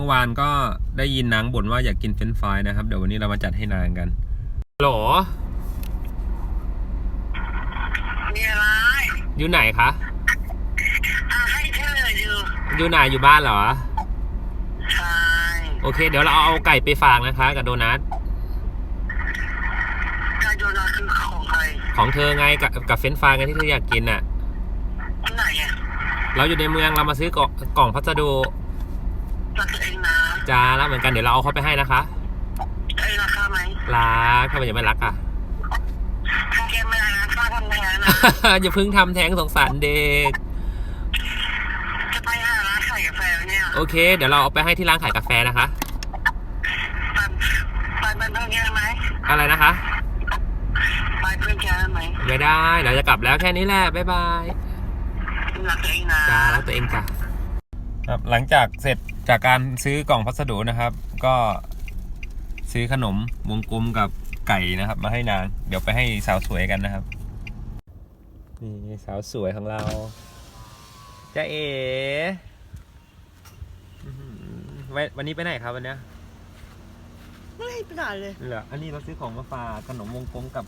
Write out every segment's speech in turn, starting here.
มื่อวานก็ได้ยินนางบ่นว่าอยากกินเฟรนช์ฟรายนะครับ เดี๋ยววันนี้เรามาจัดให้นางกันฮัลโหลมีอะไรอยู่ไหนคะอะให้เธออยู่อยู่ไหนอยู่บ้านเหรอ ใช่โอเค เดี๋ยวเราเอาไก่ไปฝากนะคะ กับโดนัทการโยนาคือของใครของเธอไงกับกับเฟรนช์ฟรายไงที่เธออยากกินน่ะ ที่ไหนอะเราอยู่ในเมืองเรามาซื้อกล่องกล่องพัสดุ รักตัวเองนะจ้าแล้วเหมือนกันเดี๋ยวเราเอาเขาไปให้นะคะไอ้ราคาไหมรักถ้ามันยังไม่รักอะถ้าแกไม่รักค่าทำแทนนะอย่าเพิ่งทำแท้งสงสารเด็ก จะไปหาร้านขายกาแฟเนี่ยโอเค เดี๋ยวเราเอาไปให้ที่ร้านขายกาแฟนะคะไปไปเป็นเพื่อนแกไหมอะไรนะคะไปเพื่อนแกไหมไม่ได้เราจะกลับแล้วแค่นี้แหละบ๊ายบายรักตัวเองนะจ้าแล้วตัวเองจ้ะครับหลังจากเสร็จ จากการซื้อกล่องพัสดุนะครับ ก็ซื้อขนมวงกลมกับไก่นะครับ มาให้นาง เดี๋ยวไปให้สาวสวยกันนะครับ นี่สาวสวยของเราจ้าเอ๋อื้อหือไว้วันนี้ไปไหนครับวันเนี้ยไม่ไปไหนเลยเหรออันนี้เราซื้อของมาฝากขนมวงกลมกับ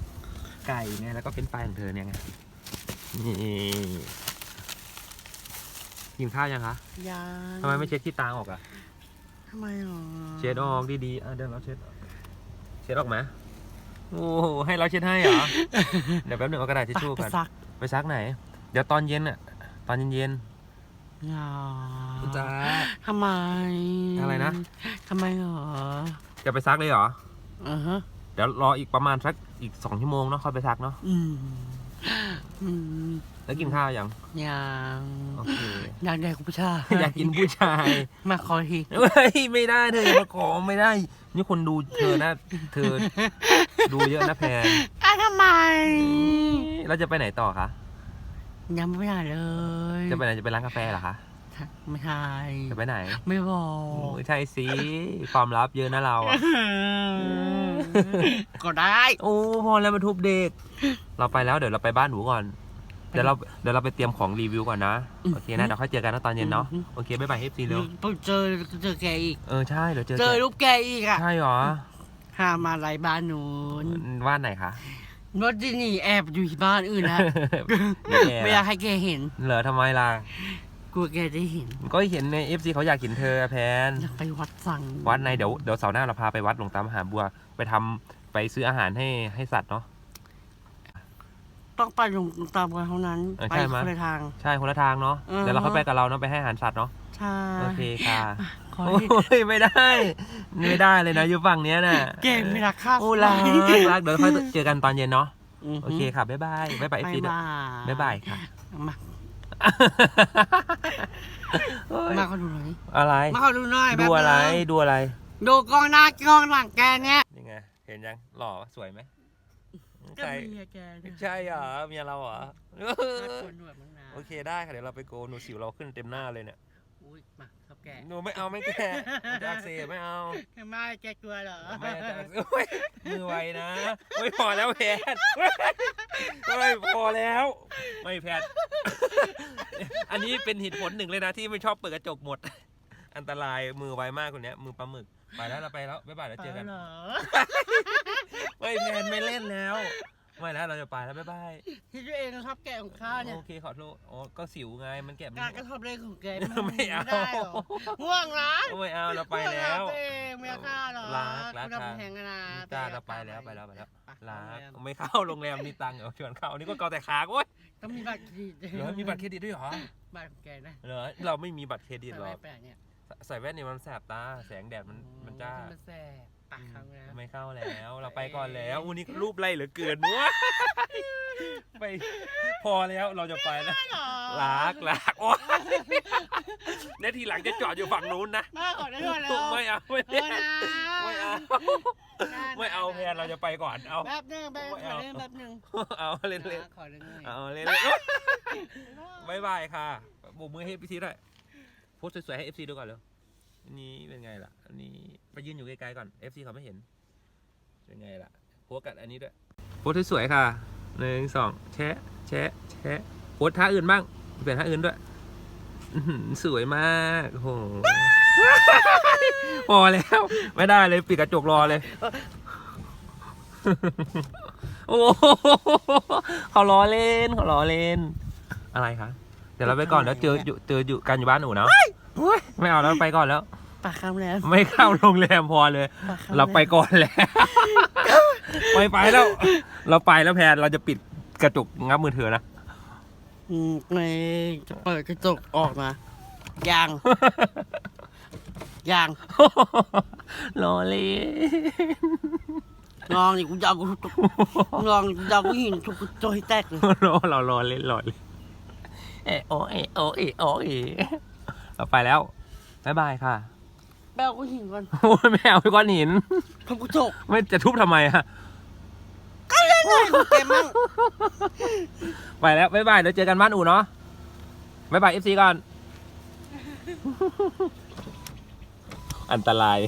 ไก่เนี่ยแล้วก็เป็นปลายของเธอเนี่ยไงนี่ กินข้าวยังคะยังทำไมไม่เช็ดที่ตาออกอะทำไมหรอเช็ดออกดีๆอะเดี๋ยวเราเช็ดออกเช็ดออกไหมโอ้โหให้เราเช็ดให้เหรอเดี๋ยวแป๊บหนึงเอากระดาษทิชชู่ไปกันซักไปซักไหน เดี๋ยวตอนเย็นอะตอนเย็นอย่าๆจ้าทำไมอะไรนะทำไมหรอจะไปซักเลยเหรออือฮะเดี๋ยวรออีกประมาณสักอีกสองชั่วโมงเนาะค่อยไปซักเนาะอืมอืม แล้วกินข้าวยังยังโอเคอยากได้คุณผู้ชายอยากกินผู้ชาย มาขอทีเฮ้ยไม่ได้เธออย่ามาขอไม่ได้ นี่คนดูเธอนะเธอ ดูเยอะนะแพนอะทำไมเราจะไปไหนต่อคะยังไม่ไปไหนเลย จะไปไหนจะไปร้านกาแฟเหรอคะ ไม่ใช่จะไปไหนไม่บอกไม่ใช่สิความลับเยอะนะเราอะก็ได้ โอ้พอแล้วมาทุบเด็ก เราไปแล้วเดี๋ยวเราไปบ้านหนูก่อน เดี๋ยวเราเดี๋ยวเราไปเตรียมของรีวิวก่อนนะ โอเคนะเดี๋ยวค่อยเจอกันนะตอนเย็นเนาะ โอเคบ๊ายบายเอฟซีเร็วต้องเจอเจอแกอีก เออใช่เดี๋ยวเจอเจอกันรูปแกอีกอะใช่เหรอหามาไรบ้านนู้นว่านไหนคะรถที่นี่แอบอยู่ที่บ้านอื่นนะไม่แอบไม่อยากให้แกเห็น เหรอทำไมล่ะ กลัวแกจะเห็นก็เห็นในเอฟซีเขาอยากเห็นเธอแพน อยากไปวัดสั่งวัดในเดี๋ยวเดี๋ยวเสาร์หน้าเราพาไปวัดหลวงตามหาบัว ไปทำไปซื้ออาหารให้ให้สัตว์เนาะ ต้องไปลงตามกันเท่านั้น เออไปใช่ไหมคนละทาง ใช่คนละทางเนาะอือฮะ เดี๋ยวเราค่อยไปกับเราเนาะไปให้อาหารสัตว์เนาะใช่โอเคค่ะขอโอ้ที่ยไม่ได้ไม่ได้เลยนะอยู่ฝั่งเนี้ยน่ะแกไม่รักข้าโอ้รักรักเดี๋ยวค่อยเจอกันตอนเย็นเนาะมโอเคค่ะบ๊ายบายบ๊ายบายบ๊ายฟีดบายบ๊ายบายค่ะ มา โอ้ยมาขอดูหน่อยอะไร มาขอดูหน่อยดูอะไร แป๊บนึงดูอะไร ดูกล้องหน้ากล้องหลังแกเนี่ยนี่ไง เห็นยัง หล่อสวยไหมก็ใช่มีอะแกเนี่ยใช่เหรอเมียเราเหรอน่ากลัวหนวดมั้งนะโอเคได้ค่ะเดี๋ยวเราไปโกนหนูสิวเราขึ้นเต็มหน้าเลยเนี่ย อุ้ยมาครับแกหนูไม่เอาไม่แก่มันจะอักเสบไม่เอาไม่แกกลัวเหรอไม่จะอักเสบโอ้ยมือไวนะ โอ้ยพอแล้วแพทโอ้ยพอแล้ว ไม่แพท อันนี้เป็นเหตุผลหนึ่งเลยนะที่ไม่ชอบเปิดกระจกหมด อันตรายมือไวมากคนเนี้ยมือปลาหมึก ไปแล้วเราไปแล้วบ๊ายบายแล้วเจอกัน เหรอ ไม่แพนไม่เล่นแล้ว ไม่แล้วเราจะไปแล้วบ๊ายบายที่ตัวเองชอบแกะของข้าเนี่ยโอเคขอโทษอ๋อก็สิวไงมันแกะไม่ การกระทบเล่นของแกไม่เอา ได้หรอง่วงนะไม่เอาเราไปแล้วง่งนะตัวเองไม่เอาข้าหรอรักรัก คุณค่ะทำแพงนะจ้าเราไปแล้วไปแล้วไปแล้วไปลาโรงแรมไม่เข้าโรงแรมมีตังค์เหรอชวนเข้านี่ก็เกาแต่ขาโว้ยต้องมีบัตรเครดิตเหรอมีบัตรเครดิตด้วยเหรอบัตรของแกนะเหรอเราไม่มีบัตรเครดิตหรอกแปลกเนี่ยใส่แว่นนี่มันแสบตาแสงแดดมันมันจ้า มันแสบ ปากเขาแล้วไม่เข้าแล้ว เราไปก่อนแล้ววันนี้รูปไล่เหลือเกินวะไปพอแล้วเราจะไปแล้วลักลักโอ้ยแล้วทีหลังจะจอดอยู่ฝั่งนู้นนะมาขอได้ด้วยแล้วไม่เอาไม่เออนะไม่เอาไม่เอาแพนเราจะไปก่อนเอาแป๊บนึงแป๊บไม่ขอเอาเล่นแป๊บนึงเอาเล่นเล่นขอเล่นหน่อยเอาเล่นๆบายบายค่ะโบกมือให้พี่ซีด้วยโพสสวยๆให้ FC ดูก่อนเร็วอั นนี้เป็นไงล่ะ อันนี้ไปยืนอยู่ไกลๆก่อน FC เขาไม่เห็น เป็นไงล่ะโพสกับอันนี้ด้วยโพสสวยๆค่ะหนึ่งสองแชะแชะแชะโพสท่าอื่นบ้าง เปลี่ยนท่าอื่นด้วยสวยมากโอ้โหพอแล้ว ไม่ได้เลยปิดกระจกรอเลย โอ้โหเขาล้อเล่นเขาล้อเล่น อะไรคะ เดี๋ยวเราไปก่อนแล้วเจออยู่เจออยู่กันอยู่บ้านหนูเนาะ ไม่เอาแล้วไปก่อนแล้ว ปากคำแล้ว ไม่เข้าโรงแรมพอเลย ปากคำเราไปก่อนแล้วไปไปแล้ว เราไปแล้วแพนเราจะปิดกระจกงับมือถือนะ อืมไม่จะเปิดกระจกออกมายางยางรอเลยลองดิกูจะเอากูทุกลองดิกูจะเอากูหินทุกกระจกให้แตกเลย รอเรารอเล่นรอเลยเอะโอเอะโอเอะโอเอะ เราไปแล้วบ๊ายบายค่ะแปลกูหินก่อนโอ้ยไม่เอาไปก้อนหินทุบกระจกไม่จะทุบทำไมอะเกมมั่งไปแล้วบ๊ายบายเดี๋ยวเจอกันบ้านอู่เนาะบ๊ายบายเอฟซีก่อน อันตราย